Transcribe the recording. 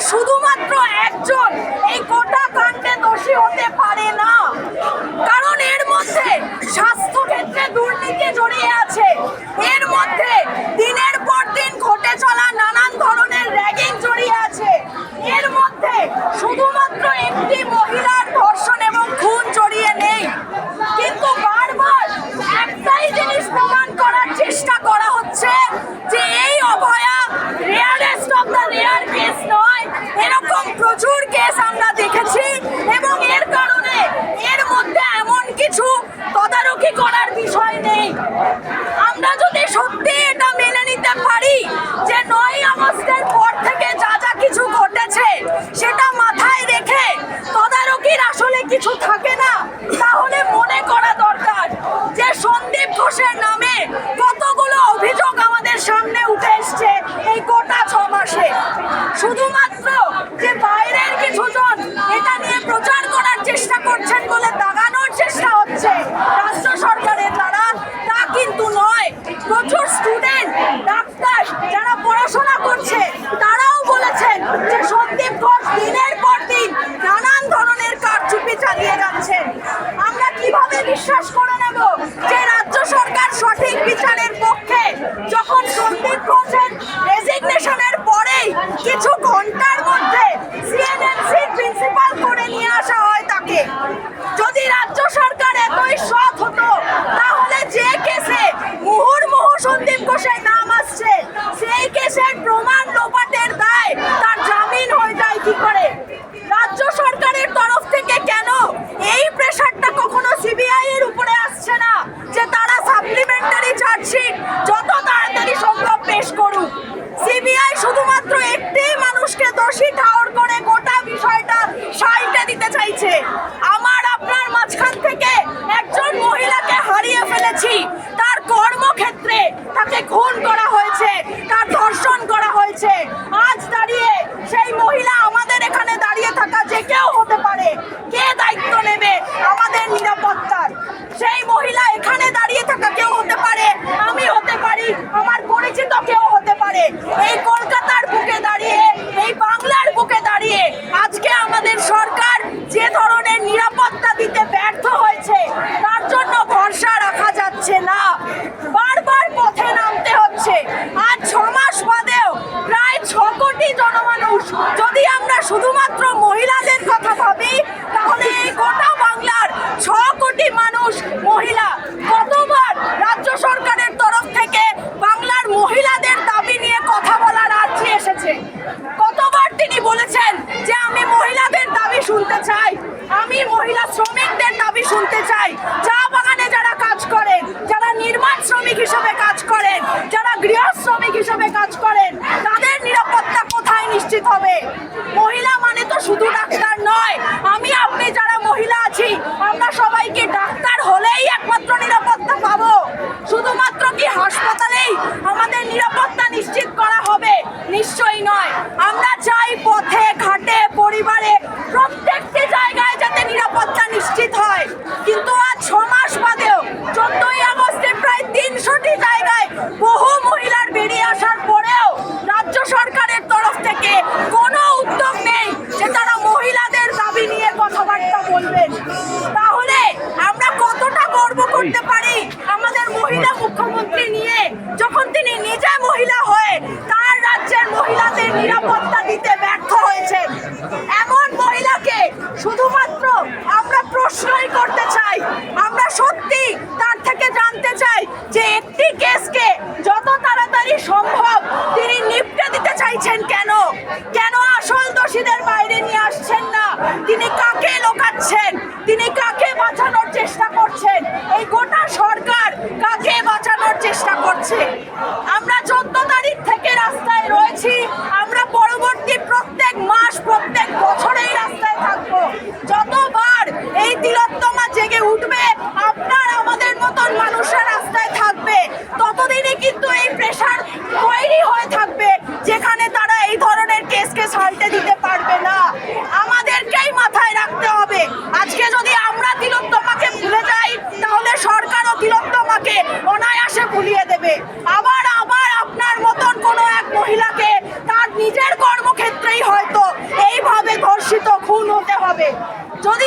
¡Es. পড়াশোনা করছে। পারে। প্রত্যেকটি জায়গায় যাতে নিরাপত্তা নিশ্চিত হয়। কিন্তু আজ ছ মাস বাদেও চোদ্দই আগস্টে প্রায় তিনশোটি জায়গায় বহু মহিলার বেরিয়ে আসার পরেও রাজ্য সরকারের তরফ থেকে কোনো উদ্যোগ নেই যে তারা মহিলাদের দাবি নিয়ে কথাবার্তা বলবেন। তাহলে আমরা কতটা গর্ব করতে পারি করছে। নিজের কর্মক্ষেত্রেই হয়তো এইভাবে ধর্ষিত খুন হতে হবে। যদি